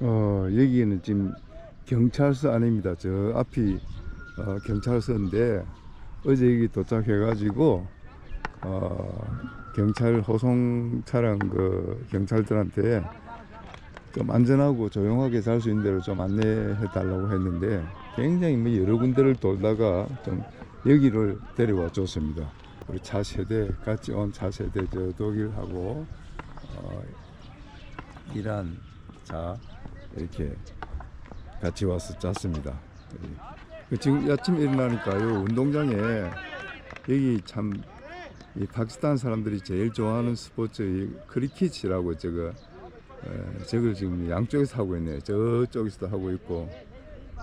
어, 여기는 지금 경찰서 안입니다. 저 앞이 어, 경찰서인데 어제 여기 도착해 가지고 어, 경찰 호송 차량 그 경찰들한테 좀 안전하고 조용하게 잘수 있는 대로 좀 안내해 달라고 했는데 굉장히 뭐 여러 군데를 돌다가 좀 여기를 데려와 줬습니다. 우리 차 세대 같이 온 차 세대 저 독일하고 어, 이란 자 이렇게 같이 와서 짰습니다. 그 지금 아침 일어나니까요 운동장에 여기 참 이 파키스탄 사람들이 제일 좋아하는 스포츠 이 크리켓이라고 저거 에, 저걸 지금 양쪽에서 하고 있네요. 저쪽에서도 하고 있고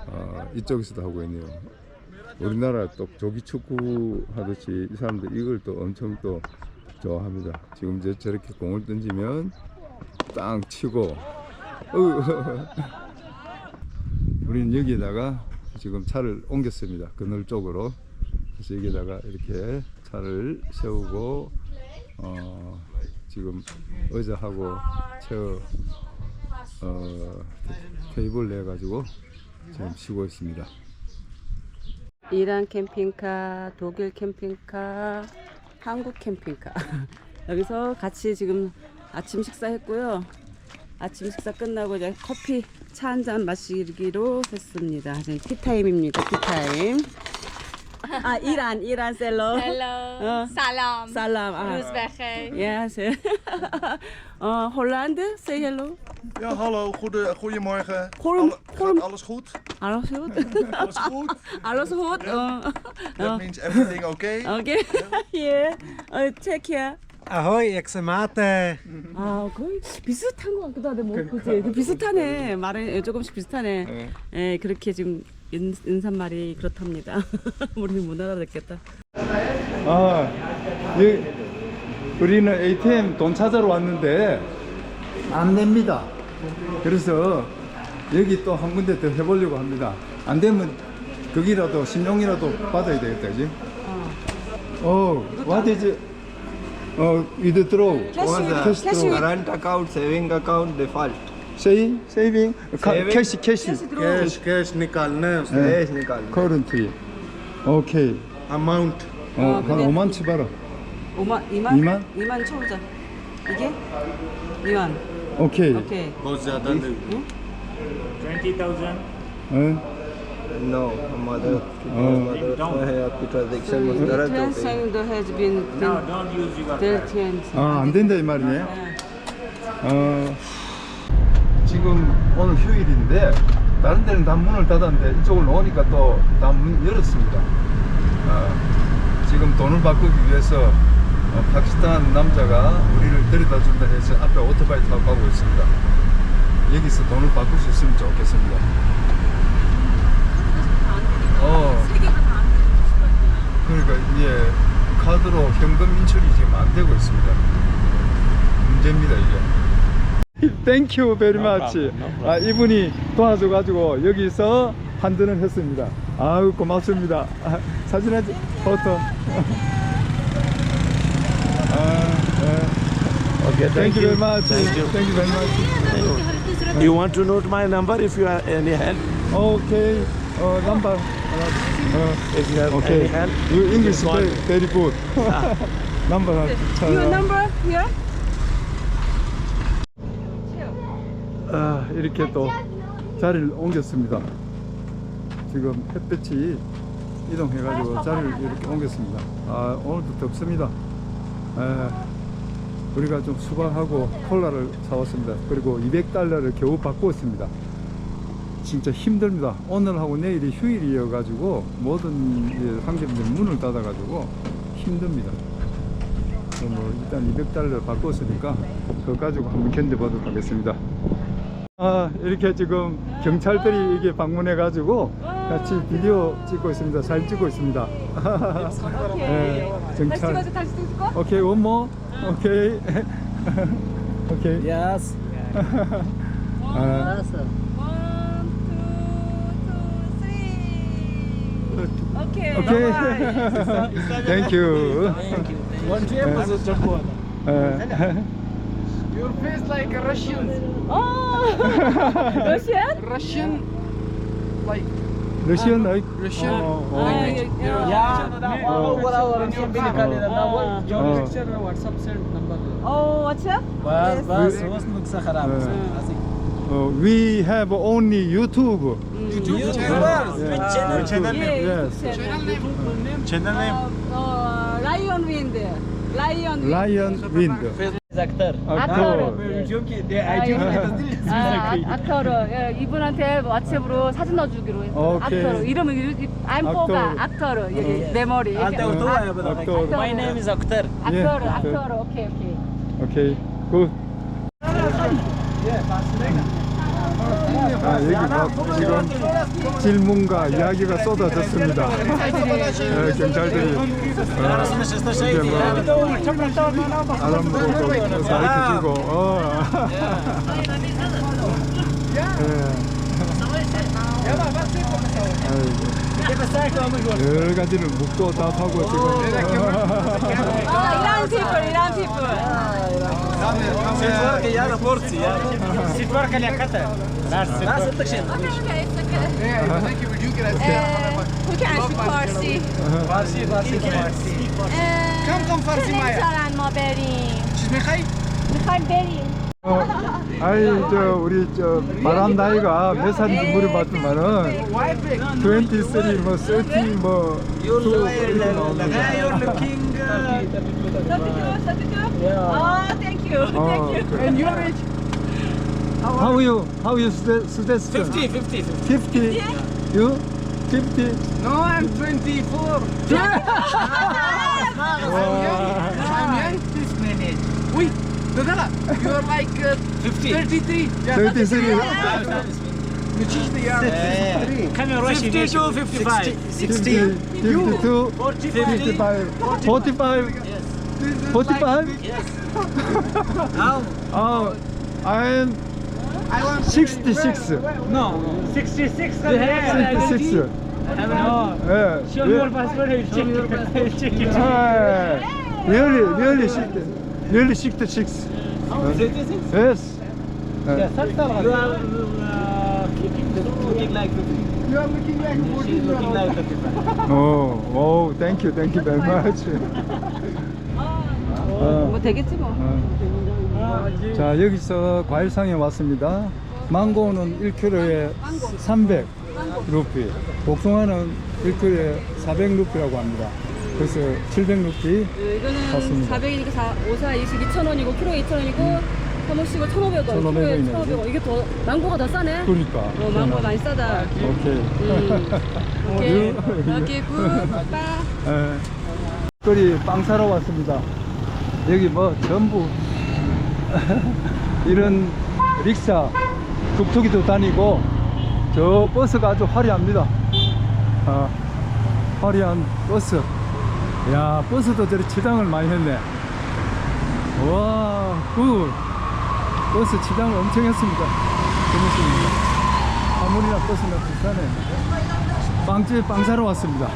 어, 이쪽에서도 하고 있네요. 우리나라 또 조기 축구 하듯이 이 사람들 이걸 또 엄청 또 좋아합니다. 지금 저 저렇게 공을 던지면 땅 치고. 우리는 여기에다가 지금 차를 옮겼습니다. 그늘 쪽으로. 그래서 여기다가 이렇게 차를 세우고 어, 지금 의자하고 체어 어, 테이블 내 가지고 지금 쉬고 있습니다. 이란 캠핑카, 독일 캠핑카, 한국 캠핑카. 여기서 같이 지금 아침 식사했고요. 아침 식사 끝나고 이제 커피 차 한 잔 마시기로 했습니다. 이제 티타임입니다. 티타임. 아 이란 이란. Uh, Salam. 살람. 아. Roos Becke. Yes. 어 홀란드 say hello. Ja, hallo, goede, goedemorgen. Goedem- Alle- goedem- gaat alles goed? 알로스 굿. Alles goed? 알로스 굿. 어. That means everything okay? 오케이. 예. 어 Ahoy, 엑스마테. 아 거의 비슷한 것 같기도 한데 뭐 그지 그 비슷하네. 말은 조금씩 비슷하네. 예 그렇게 지금 인, 인사말이 그렇답니다. 우리는 못 알아듣겠다. 아, 예, 우리는 ATM 돈 찾으러 왔는데 안 됩니다. 그래서 여기 또 한 군데 더 해보려고 합니다. 안 되면 거기라도 신용이라도 받아야 되겠다, 그지? 어, what is 어, withdraw, 캐시 캐시 current account, saving account, default. 세이, 세이빙, 카, Saving. 캐시, 캐시, cash cash निकालना है उसमें Cash निकालना. 커런트. 오케이. अमाउंट 어, 한 근데- 5만 치봐라. 5만 2만 이만? 2만 쳐보자 이게 2만 오케이. 오케이 बहुत ज्यादा नहीं 어? No, mother. Oh. Mother Swahaya Petra Dikshar was Dharat Sangdo has been dirty and 아, 안 된다 이 말이네. 네. 어. 지금 오늘 휴일인데 다른 데는 다 문을 닫았는데 이쪽을 넣으니까 또 다 문 열었습니다. 아, 지금 돈을 바꾸기 위해서 어, 파키스탄 남자가 우리를 데려다 준다 해서 앞에 오토바이 타고 가고 있습니다. 여기서 돈을 바꿀 수 있으면 좋겠습니다. 어. 그러니까 이게 카드로 현금 인출이 지금 안 되고 있습니다. 문제입니다 이게. 땡큐 베리 마치. 아 이분이 도와줘 가지고 여기서 환전을 했습니다. 아유 고맙습니다. 아, 사진 한 장, 포토. 아, Okay, 땡큐 베리 마치. 땡큐 베리 마치. You want to note my number if you have any help? 오케이. 어, If you have 오케이. any help, You English very, very good. 넘버. your number here 아, 이렇게 또 자리를 옮겼습니다. 지금 햇볕이 이동해가지고 자리를 이렇게 옮겼습니다. 아, 오늘도 덥습니다. 에, 우리가 좀 수박하고 콜라를 사왔습니다. 그리고 200달러를 겨우 바꾸었습니다. 진짜 힘듭니다. 오늘하고 내일이 휴일이어 가지고 모든 이제 상점들 문을 닫아 가지고 힘듭니다. 그래서 뭐 일단 200달러 바꿨으니까 그거 가지고 한번 견뎌보도록 하겠습니다. 아 이렇게 지금 경찰들이 이게 방문해 가지고 같이 비디오 찍고 있습니다. 사진 찍고 있습니다. 네, 경찰. 다시 찍을까? 오케이 원모. 오케이. 오케이. yes. 아, Okay. Okay. Thank you. Thank you. One game is just one. Uh, Your face like Russian. Oh, Russian? Russian, like. Russian, uh, like. Russian. Oh, oh. Yeah. Oh, oh. WhatsApp number. Oh, WhatsApp? Uh, oh. What's nuk? We have only YouTube. Mm. channel? Channel name? Yes. Channel name? Channel name? Uh, Lion Wind. Lion Wind. Lion Wind. actor. 아카로. 이렇게 내 아이디어가 아카로. 이분한테 왓츠앱으로 사진 넣어주기로 했어. 아카로. 이름은 안포가 아카로. 내 머리. 안타고 또 와요. My name is actor. 아카로. 아카로. 오케이 오케이. 오케이. 굿. 아, 여기 막 지금 질문과 이야기가 쏟아졌습니다. 예, 경찰들이 어, 이제 뭐 알아보고 가르쳐주고 어. 예. 여러 가지를 묻고 답하고 지금 아, 이란 people, 이란 people. فارسی. فارسی فارسی. کم کم فارسی مایا. ما بریم. چی می‌خوای؟ می‌خوایم بریم. 어, 아이 저 우리 저 말한 나이가 몇 살인지 물어봤더만은 23, 뭐 30, 뭐 이렇게 나옵니다. 어, 그래. And your age? How you? How you stu- suggestion? 50, 50, 50. 50? You? 50? No, I'm 24. 와, I'm young this minute. Wait. No, no, no. You're like uh, 50 33. Yeah, 33, which is the year? Russian 50 to 55 50, 52, 55, 45, 45? how? Oh, I'm 66. no. 66 66. no. 예. show me your passport check it. Check it. 예. Really, really 60. Really 66. Yes. 예. you are uh, looking, looking like 50 You are looking like 40 she's looking like 55 오, 오, thank you, thank you very much. 어, 뭐 되겠지 뭐. 어. 자, 여기서 과일상에 왔습니다. 망고는 1kg에 300 루피, 복숭아는 1kg에 400 루피라고 합니다. 그래서 700 루피. 네, 이거는 맞습니다. 400이니까 4, 5, 4, 20, 2,000원이고 키로에 2,000원이고 사모씨가 1,500원. 1,500원 키로에 이네. 1,500원. 이게 더 망고가 더 싸네. 그러니까. 어, 망고 많이 싸다. 오케이. 음. 오케이. 유- 오케이 굿. 빠. 예. 빵 사러 왔습니다. 여기 뭐 전부 이런 릭사, 툭툭이도 다니고 저 버스가 아주 화려합니다. 아, 화려한 버스. 야, 버스도 저리 치장을 많이 했네. 와, 굿. 버스 치장을 엄청 했습니다. 재밌습니다. 화물이나 버스나 비싸네. 빵집에 빵 사러 왔습니다.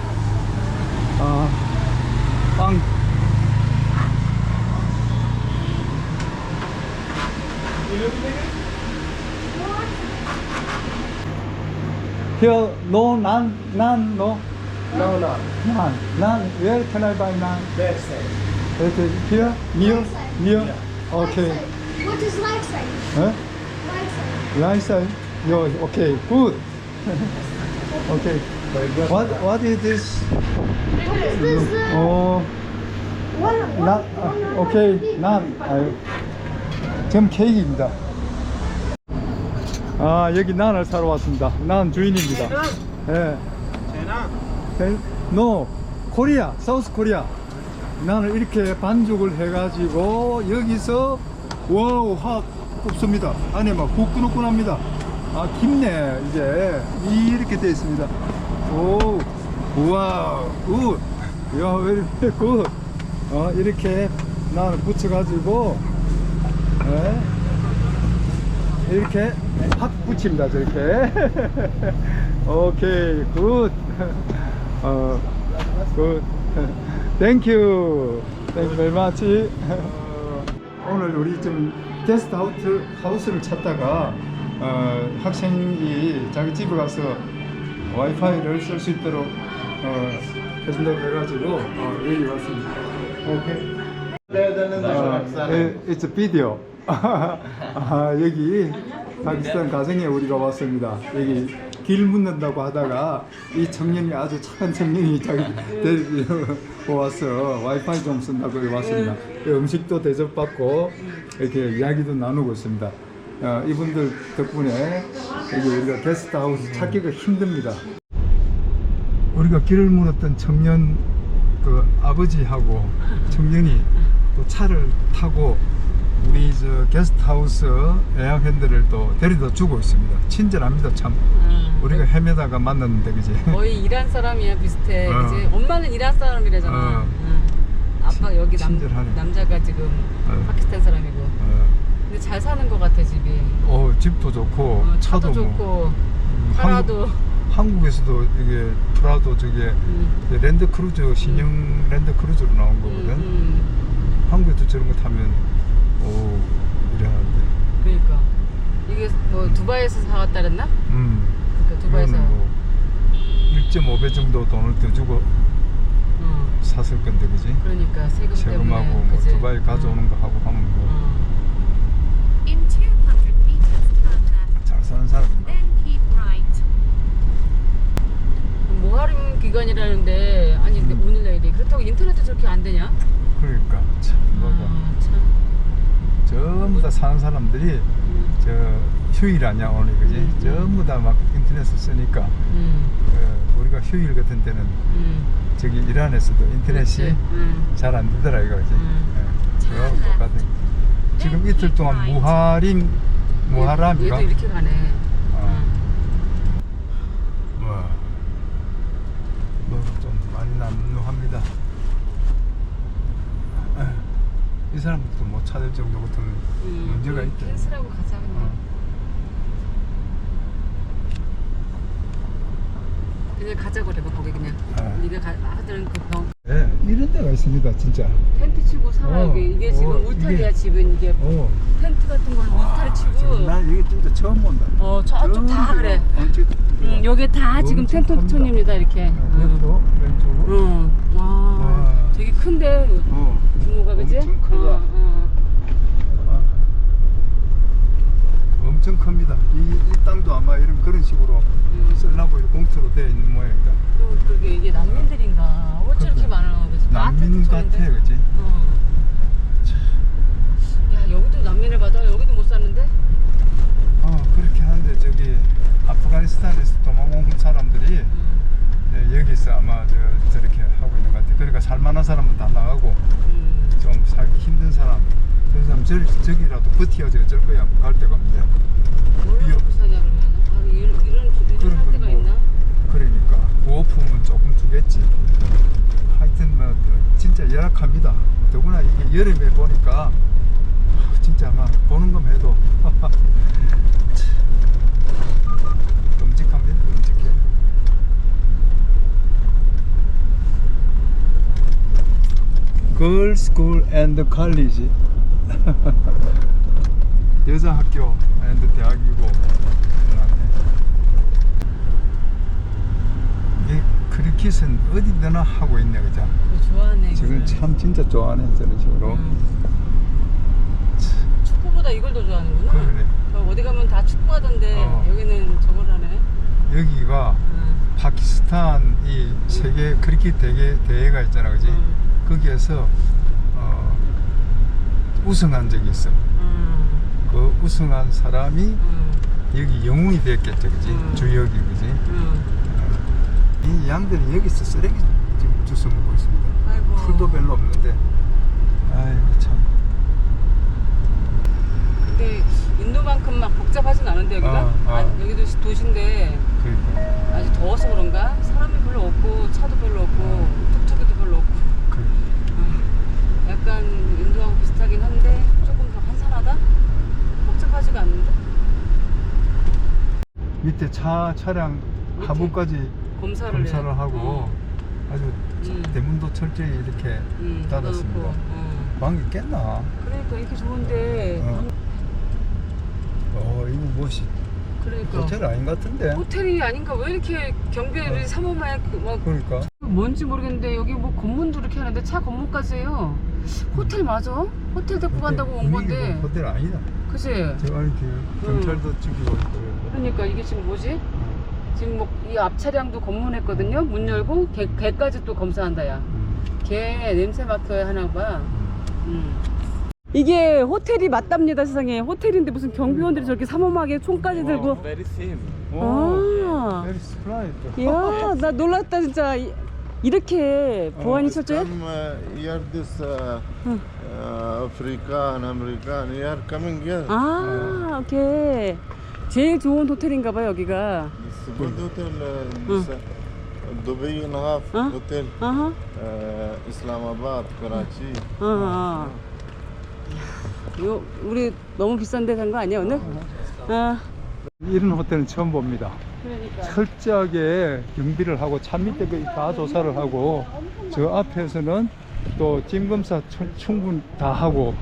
아, 빵. Here, no naan, naan, no? No no Naan, naan. Where can I buy naan? that side Okay, here, near, near. Okay. What is life say? Huh? Life say. Right side. Yo, okay, good. okay. What, what is this? What is this? Uh, Oh, one, one, 난, 아, 오케이, 난, 아유, 전 케이크입니다. 아, 여기 난을 사러 왔습니다. 난 주인입니다. 예. 네. 노, 코리아, 사우스 코리아. 난을 이렇게 반죽을 해가지고, 여기서, 와우, 확 굽습니다. 안에 막 후끈후끈합니다. 아, 깊네, 이제. 이렇게 되어 있습니다. 오, 우와, 굿. 야, 왜 굿. 어, 이렇게 난을 붙여가지고, 예. 이렇게 확 붙입니다, 저렇게. 오케이, 굿. 어, 굿. 땡큐. 땡큐 very much. 오늘 우리 좀 게스트 하우스, 하우스를 찾다가 어, 학생이 자기 집에 가서 와이파이를 쓸 수 있도록 어, 해준다고 해가지고 어, 여기 왔습니다. 오케이. 아, 예, it's a video. 아, 여기 파키스탄 가정에 우리가 왔습니다. 여기 길 묻는다고 하다가 이 청년이 아주 착한 청년이 자기 데리고 와서 와이파이 좀 쓴다고 왔습니다. 음식도 대접받고 이렇게 이야기도 나누고 있습니다. 어, 이분들 덕분에 여기 우리가 게스트하우스 찾기가 힘듭니다. 우리가 길을 물었던 청년 그 아버지하고 청년이 또 차를 타고 우리 저 게스트하우스 예약현들을 또 데려다 주고 있습니다. 친절합니다 참. 음. 우리가 헤매다가 만났는데 그지? 거의 이란 사람이야 비슷해. 어. 그지? 엄마는 이란 사람이래잖아. 어. 응. 아빠 여기 남, 친절하네. 남자가 지금 어. 파키스탄 사람이고. 어, 근데 잘 사는 것 같아 집이. 어, 집도 좋고 어, 차도, 차도 뭐 좋고 음, 파라도. 한국, 한국에서도 이게 프라도 저게 음. 랜드 크루즈 신형 랜드 크루즈로 나온 거거든. 음, 한국에도 저런 거 타면 오 이래 하는데. 그러니까 이게 뭐 두바이에서 사왔다 그랬나? 음. 그러니까 두바이에서. 이거는 뭐 1.5배 정도 돈을 더 주고 어. 샀을 건데 그지? 그러니까 세금 세금하고 때문에. 뭐 그지? 두바이 가져오는 거 하고 하면 뭐잘 어. In 200 meters, turn left, 사는 사람. then keep right. 모하림 기간이라는데 아니 근데 오늘 내일이 그렇다고 인터넷도 저렇게 안 되냐? 그러니까 참 뭐가 아, 참. 전부 다 사는 사람들이 음. 저 휴일 아니야 오늘 그지? 음. 전부 다 막 인터넷을 쓰니까 음. 어, 우리가 휴일 같은 때는 음. 저기 이란에서도 인터넷이. 음. 잘안 되더라 이거지. 음. 예, 그거 똑같은. 지금 이틀 동안 무하림 무하람이가 얘도 이렇게 가네. 어. 응. 와, 뭐가 좀 많이 남루합니다. 이 사람들도 못 찾을 정도 같은 음. 문제가 있대. 캔슬하고 가자 그냥. 어. 그냥 가자 그래 봐 거기 그냥. 어. 네가 가, 하던 그병 예, 이런 데가 있습니다, 진짜. 텐트 치고 살아 어. 여기 이게 지금 어, 울타리야 이게- 집은 이게 오, 텐트 같은 걸로 울타리 치고. 지금 난 여기 진짜 처음 본다. 어 저쪽 다 그래. 어, 저- 응, 여기 다 지금 엄청 텐트촌입니다 이렇게. 어, 응. 옆으로 왼쪽으로. 응. 와, 와. 되게 큰데 어. 규모가 그지? 엄청 크다. 어, 어. 엄청 큽니다. 이, 이 땅도 아마 이런 그런 식으로 음. 이렇게 공터로 되어 있는 모양이다. 그, 그게 이게 난민들인가? 어째 이렇게. 많아? 그지? 다 난민? 같아, 그지? 어. 야 여기도 난민을 받아? 여기도 못 사는데? 어, 그렇게 하는데 저기 아프가니스탄에서 도망온 사람들이 음. 네, 여기서 아마 저, 저렇게 하고 있는 것 같아. 그러니까 살만한 사람은 다 나가고 음. 좀 살기 힘든 사람, 그 사람 저, 저기라도 버티어져 저 거야 갈 데가 없는데. 뭘 비어. 먹고 사냐 그러면? 아 이런 이런 이런 데가 뭐, 있나? 그러니까 구호품은 조금 주겠지. 하여튼 뭐 진짜 열악합니다. 더구나 이게 여름에 보니까 아, 진짜 막 보는 것만 해도 참, 끔찍합니다. 끔찍해. Girls School and College 여자 학교 and 대학이고 이 크리켓은 어디서나 하고 있네 그죠? 뭐 좋아하네. 지금. 참 진짜 좋아하네 저런 식으로 음. 축구보다 이걸 더 좋아하는구나. 그러네. 어, 어디 가면 다 축구하던데 어. 여기는 저걸 하네. 여기가 음. 파키스탄 이 세계 크리켓 대회, 대회가 있잖아 그지? 음. 거기에서 어, 우승한 적이 있어 음. 그 우승한 사람이 음. 여기 영웅이 됐겠죠 그지? 음. 주역이 그지? 음. 이 양들이 여기서 쓰레기 지금 주워 먹고 있습니다 아이고. 풀도 별로 없는데 아이고 참 근데 인도만큼 막 복잡하진 않은데 여기가 어, 어. 아, 여기도 시- 도시인데 그러니까 아직 더워서 그런가 사람이 별로 없고 차도 별로 없고 툭툭이도 별로 없고 그, 어, 약간 인도하고 비슷하긴 한데 조금 더 한산하다 복잡하지가 않는데 밑에 차 차량 밑에 하부까지 검사를 검사를 해. 하고 어. 아주 음. 대문도 철저히 이렇게 음, 닫았습니다. 닫아놓고, 어. 방이 깼나? 그러니까 이렇게 좋은데 어. 무엇이 그러니까 호텔 아닌 것 같은데 호텔이 아닌가 왜 이렇게 경비를 삼엄하게 그- 막 그러니까 뭔지 모르겠는데 여기 뭐 건문도 이렇게 하는데 차 건문까지 해요. 호텔 맞아? 호텔 데리고 간다고 온 건데. 분위기가 호텔 아니다 그치? 제가 이렇게 경찰도 찍히고 있고 그러니까 이게 지금 뭐지? 지금 뭐 이 앞 차량도 검문했거든요. 문 열고 개, 개까지 또 검사한다 야. 음. 개 냄새 맡아야 하나 봐. 음. 이게 호텔이 맞답니다 세상에. 호텔인데 무슨 경비원들이 저렇게 삼엄하게 총까지 들고. Very same. 아. Very surprised. 이야 나 놀랐다 진짜. 이- 이렇게 보안이 철저해? Come uh, here, this uh, uh, African, American, they are coming here. 아 오케이. 제일 좋은 호텔인가 봐요 여기가. This good hotel, uh, this, uh, Dubai and a half Huh? hotel, 아하. uh, Islamabad, Karachi. 아, 요 우리 너무 비싼 데 산 거 아니야 오늘? 아, 이런 호텔은 처음 봅니다 그러니까. 철저하게 경비를 하고 차 밑에 거의 다 조사를 하고 저 앞에서는 또 짐검사 충- 충분 다 하고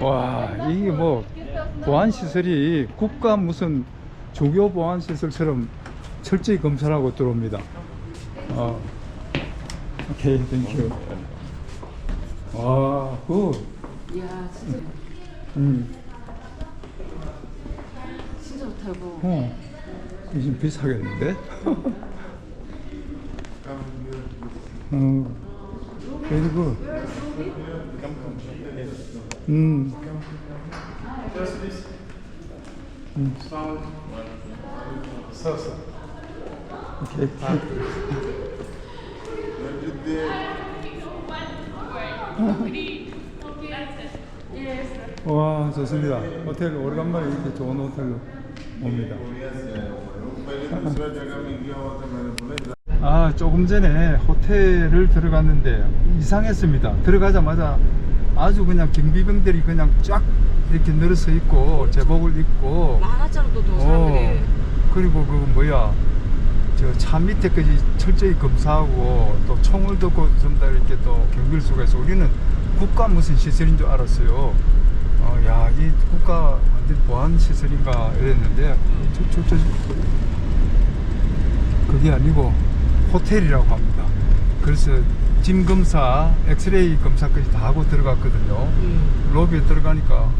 와 이게 뭐 보안 시설이 국가 무슨 조교 보안 시설처럼 철저히 검사를 하고 들어옵니다. 어. 오케이, 땡큐. 와, 굿. 이야 진짜 음, 진짜 좋다고. 어. 이게 좀 비싸겠는데? 어, very good. 음. 음. 오케이. 와 좋습니다. 호텔 오래간만에 이렇게 좋은 호텔로 옵니다. 아 조금 전에 호텔을 들어갔는데 이상했습니다. 들어가자마자 아주 그냥 경비병들이 그냥 쫙 이렇게 늘어서 있고 제복을 입고 많았잖아 또, 사람들이. 어, 그리고 그 뭐야 저 차 밑에까지 철저히 검사하고 또 총을 듣고 좀다 이렇게 또 경비를 쏘고 해서 우리는 국가 무슨 시설인 줄 알았어요. 어, 야, 이 국가 완전 보안 시설인가 이랬는데 저, 저, 저, 그게 아니고 호텔이라고 합니다. 그래서 짐 검사, 엑스레이 검사까지 다 하고 들어갔거든요. 음. 로비에 들어가니까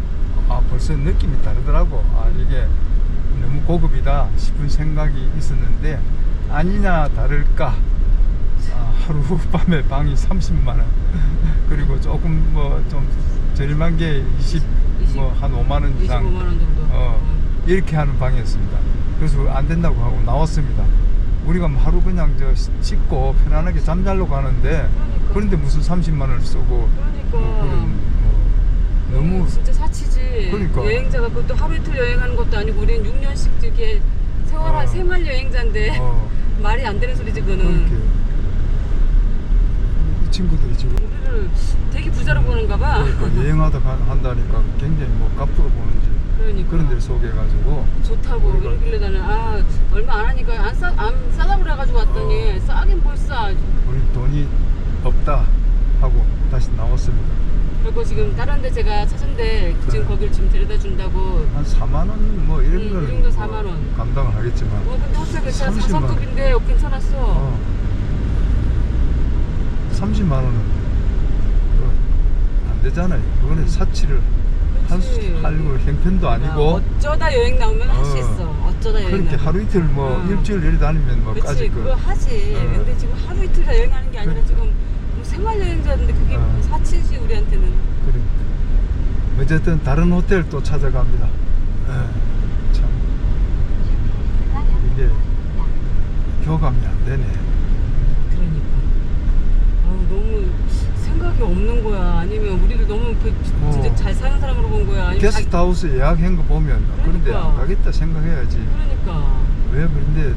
아 벌써 느낌이 다르더라고 아 이게 너무 고급이다 싶은 생각이 있었는데 아니냐 다를까 아, 하룻밤에 방이 30만 원 그리고 조금 뭐 좀 저렴한 게 20, 뭐 한 5만 원 이상 25만 원 정도. 어, 음. 이렇게 하는 방이었습니다 그래서 안 된다고 하고 나왔습니다 우리가 뭐 하루 그냥 저 씻고 편안하게 잠자려고 가는데 그런데 무슨 30만 원을 쓰고 그러니까. 뭐 그런 뭐 너무 진짜 사치지. 그러니까. 여행자가 그것도 하루 이틀 여행하는 것도 아니고 우리는 6년씩 이렇게 생활 어. 생활 여행자인데 어, 말이 안 되는 소리지 그거는. 이 친구들이 지금 우리를 되게 부자로 보는가 봐. 그러니까 여행하다 가- 한다니까 굉장히 뭐 값으로 보는지 그러니까. 그런 데를 소개해가지고 좋다고 이러길래 나는 아 얼마 안 하니까 안, 싸, 안 싸다고 그래가지고 왔더니 싸긴 뭘 싸. 우리 돈이 없다 하고 다시 나왔습니다. 그리고 지금 다른 데 제가 찾은데 지금 네. 거기를 지금 데려다 준다고. 한 4만 원 뭐 이런 음, 이 거는 정도 뭐 4만 원. 감당을 하겠지만 어 근데 호텔 괜찮아 30만 원. 4성급인데 어, 괜찮았어. 어, 30만 원은 안 되잖아요. 그거는 사치를 할 그치. 하려고 형편도 아니고 어쩌다 여행 나오면 할수 어. 있어. 어쩌다 여행 그렇게 나오면. 하루 이틀 뭐 어. 일주일 일 다니면 뭐 그치 까짓 거 그거 하지. 어. 근데 지금 하루 이틀 다 여행하는 게 아니라 지금 뭐 생활 여행자인데 그게 어. 사치지 우리한테는. 그러니까 어쨌든 다른 호텔 또 찾아갑니다. 에, 참 이게 교감이 안 되네. 그러니까. 너무 생각이 없는 거야. 아니면 우리를 너무 그, 진짜 어. 잘 사는 사람으로 본 거야. 아니면 자기- 게스트하우스 예약한 거 보면 그런데 그러니까. 안 가겠다 생각해야지. 그러니까. 왜 그런데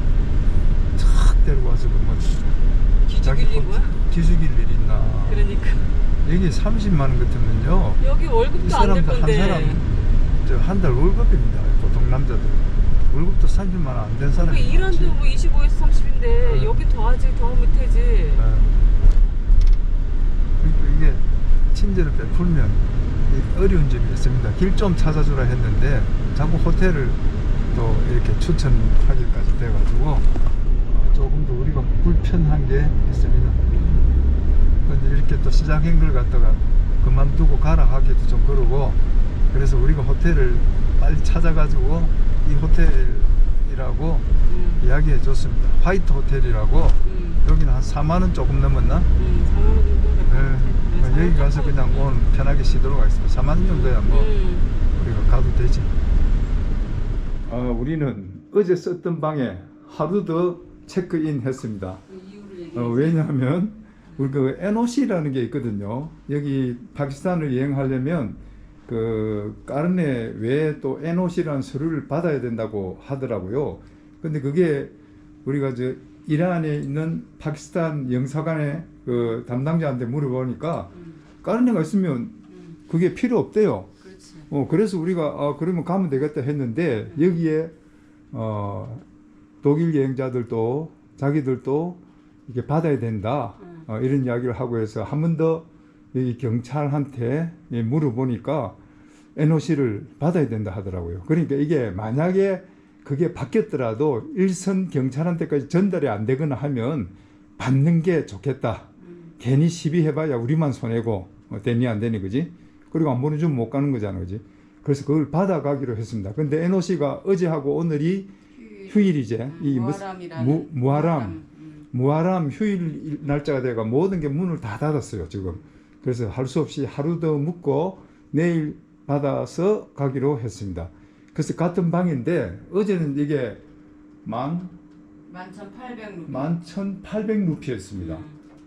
탁 데리고 와서 그뭐 기죽일 뭐야? 기죽일 일 있나? 그러니까. 여기 30만 원 같으면요. 여기 이 월급도 안 될 사람들 한 건데. 사람 저 한 달 월급입니다. 보통 남자들 월급도 30만 원 안된그 사람이 이란도 많지. 뭐 25에서 30인데 네. 여기 더하지 더 못하지. 예. 그러니까 이게 친절을 베풀면 이 어려운 점이 있습니다. 길 좀 찾아주라 했는데 자꾸 호텔을 또 이렇게 추천하기까지 돼가지고 어, 조금 더 우리가 불편한 게 있습니다. 근데 이렇게 또 시장인 걸 갖다가 그만두고 가라 하기도 좀 그러고 그래서 우리가 호텔을 빨리 찾아가지고 이 호텔이라고 음, 이야기해 줬습니다. 화이트 호텔이라고 음, 여기는 한 4만 원 조금 넘었나? 음, 4만 원 정도 네. 여기 가서 그냥 오늘 편하게 쉬도록 하겠습니다. 4만 원 정도야 뭐 음, 우리가 가도 되지. 아, 우리는 어제 썼던 방에 하루 더 체크인 했습니다. 그. 어, 왜냐하면 우리 그 NOC라는 게 있거든요. 여기 파키스탄을 여행하려면 그 까르네 외에 또 NOC라는 서류를 받아야 된다고 하더라고요. 근데 그게 우리가 저 이란에 있는 파키스탄 영사관의 그 담당자한테 물어보니까 음, 까르네가 있으면 음, 그게 필요 없대요. 그렇지. 어, 그래서 우리가 아, 그러면 가면 되겠다 했는데 여기에 어, 독일 여행자들도 자기들도 이게 받아야 된다 음. 어, 이런 이야기를 하고 해서 한 번 더 여기 경찰한테 예, 물어보니까 NOC를 받아야 된다 하더라고요. 그러니까 이게 만약에 그게 바뀌었더라도 일선 경찰한테까지 전달이 안 되거나 하면 받는 게 좋겠다. 음, 괜히 시비해봐야 우리만 손해고 어, 되니 안 되니 그지? 그리고 안 보내주면 못 가는 거잖아 그지? 그래서 그걸 받아가기로 했습니다. 근데 NOC가 어제하고 오늘이 휴일이제 이 무- 무아람이라는 무-. 음, 무아람 휴일 날짜가 돼가 모든 게 문을 다 닫았어요 지금. 그래서 할 수 없이 하루 더 묵고 내일 받아서 가기로 했습니다. 그래서 같은 방인데 어제는 이게 만 11,800 루피. 만 천팔백 루피였습니다.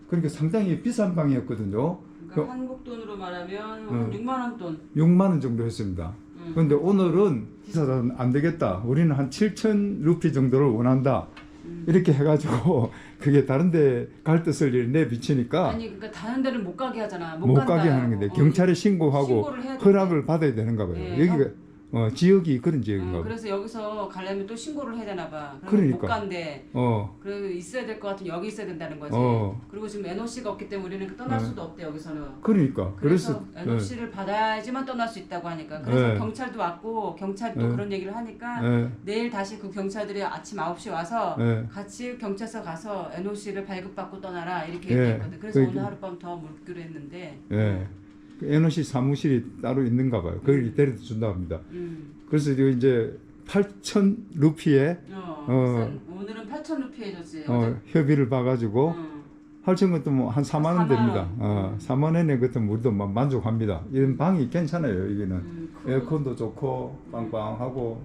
그러니까 상당히 비싼 방이었거든요. 그러니까 그- 한국 돈으로 말하면 음. 6만 원 돈. 6만 원 정도 했습니다. 음. 그런데 오늘은 비싸서는 안 되겠다. 우리는 한 7천 루피 정도를 원한다. 음. 이렇게 해가지고 그게 다른데 갈 뜻을 내 비치니까 아니 그러니까 다른 데를 못 가게 하잖아. 못, 못. 가게 하는 건데 어, 경찰에 신고하고 허락을 받아야 되는가 봐요. 예, 여기가 어, 지역이 그런 어, 지역인가 봐요. 그래서 여기서 가려면 또 신고를 해야 되나 봐. 그러니까. 못 간대. 어, 그리고 있어야 될 것 같으면 여기 있어야 된다는 거지. 어. 그리고 지금 NOC가 없기 때문에 우리는 떠날 네. 수도 없대 여기서는. 그러니까 그래서, 그래서 NOC를 받아야지만 떠날 수 있다고 하니까. 그래서 네. 경찰도 왔고 경찰이 또 네. 그런 얘기를 하니까 예, 내일 다시 그 경찰들이 아침 9시에 와서 예. 같이 경찰서 가서 NOC를 발급받고 떠나라 이렇게 예. 얘기했거든. 그래서 그- 오늘 하룻밤 더 묵기로 했는데. 예. 그 NOC 사무실이 따로 있는가 봐요. 거기 데려다 준다 합니다. 음. 그래서 이제 8천 루피에 어, 어. 오늘은 8천 루피 해줬지. 어. 협의를 봐가지고 음. 8천 것도 뭐 한 4만 원 4만 됩니다. 원. 어, 음. 4만 원에 그것도 우리도 마- 만족합니다. 이런 방이 괜찮아요. 여기는 음, 크고- 에어컨도 좋고 빵빵하고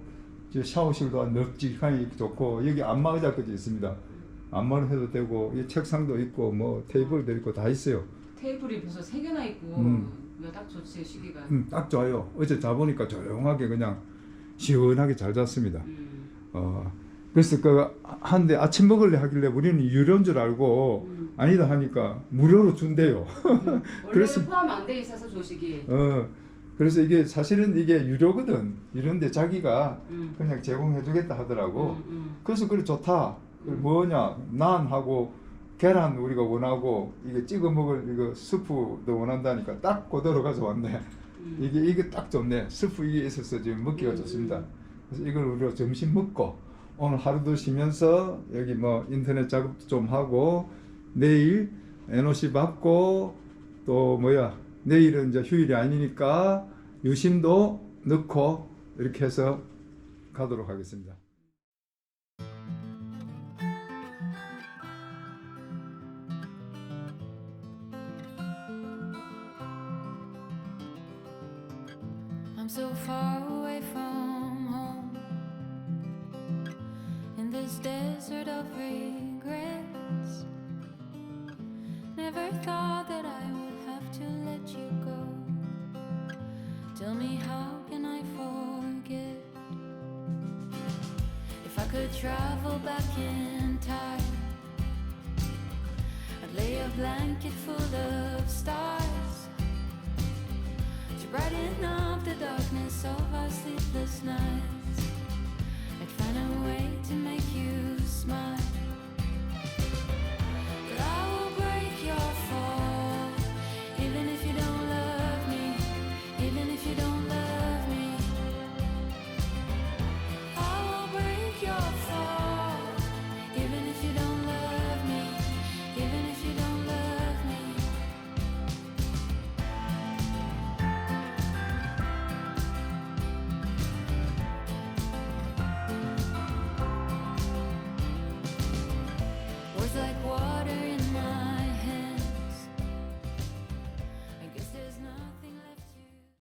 이제 샤워실도 넓직하니 좋고 여기 안마 의자까지 있습니다. 안마를 해도 되고 이 책상도 있고 뭐 테이블도 있고 다 있어요. 테이블이 벌써 세 개나 있고 음. 딱 좋지 시기가. 음, 딱 좋아요. 어제 자보니까 조용하게 그냥 시원하게 잘 잤습니다. 음. 어, 그래서 그 한데 아침 먹을래 하길래 우리는 유료인 줄 알고 음. 아니다 하니까 무료로 준대요. 원래 그래서- 포함 안 돼 있어서 조식이. 어, 그래서 이게 사실은 이게 유료거든. 이런데 자기가 음. 그냥 제공해주겠다 하더라고. 음, 음. 그래서 그래 좋다. 뭐냐 난 하고 계란 우리가 원하고 이게 찍어 먹을 이거 스프도 원한다니까 딱 그대로 가져왔네. 음. 이게 이게 딱 좋네. 스프 이게 있어서 지금 먹기가 음. 좋습니다. 그래서 이걸 우리가 점심 먹고 오늘 하루도 쉬면서 여기 뭐 인터넷 작업도 좀 하고 내일 NOC 받고 또 뭐야 내일은 이제 휴일이 아니니까 유심도 넣고 이렇게 해서 가도록 하겠습니다.